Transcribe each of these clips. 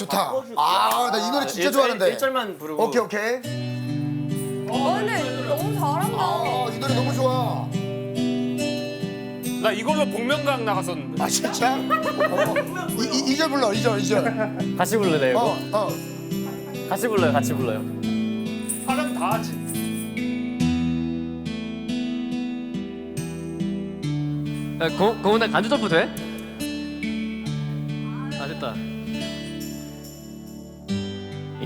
좋다. 아, 나 이 노래 진짜 좋아하는데. 1절만 부르고 오케이, 오케이. 어, 근데 너무 잘한다. 아, 이 노래 너무 좋아. 나 이걸로 복면가왕 나갔었는데. 아, 진짜? 어. 이, 이, 이절 불러, 이절, 이절. 같이 부르래요 어, 어. 같이 불러요 같이 불러요 사람 다 하지. 고은아 간주 점프 돼? 아 됐다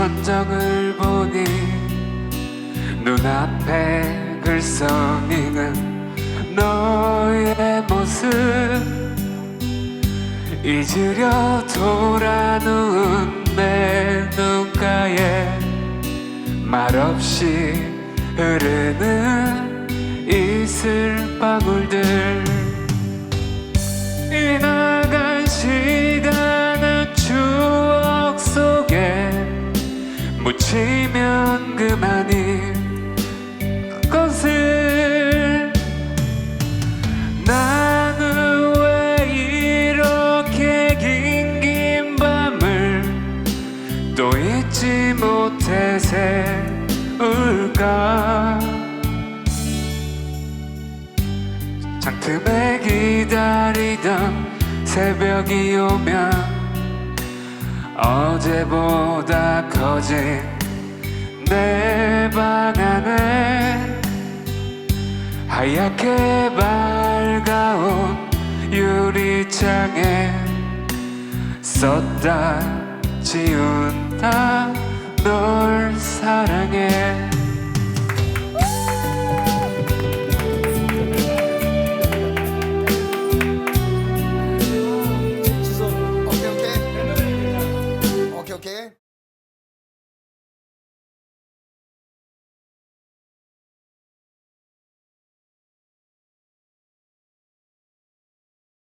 천정을 보니 눈앞에 글썽이는 너의 모습. 잊으려 돌아 누운 내 눈가에 말없이 흐르는 이슬방울들 묻히면 그만인 것을 나는 왜 이렇게 긴 긴 밤을 또 잊지 못해 새울까? 창틈에 기다리던 새벽이 오면 어제보다 커진 내 방 안에 하얗게 밝아온 유리창에 썼다 지운다 널 사랑해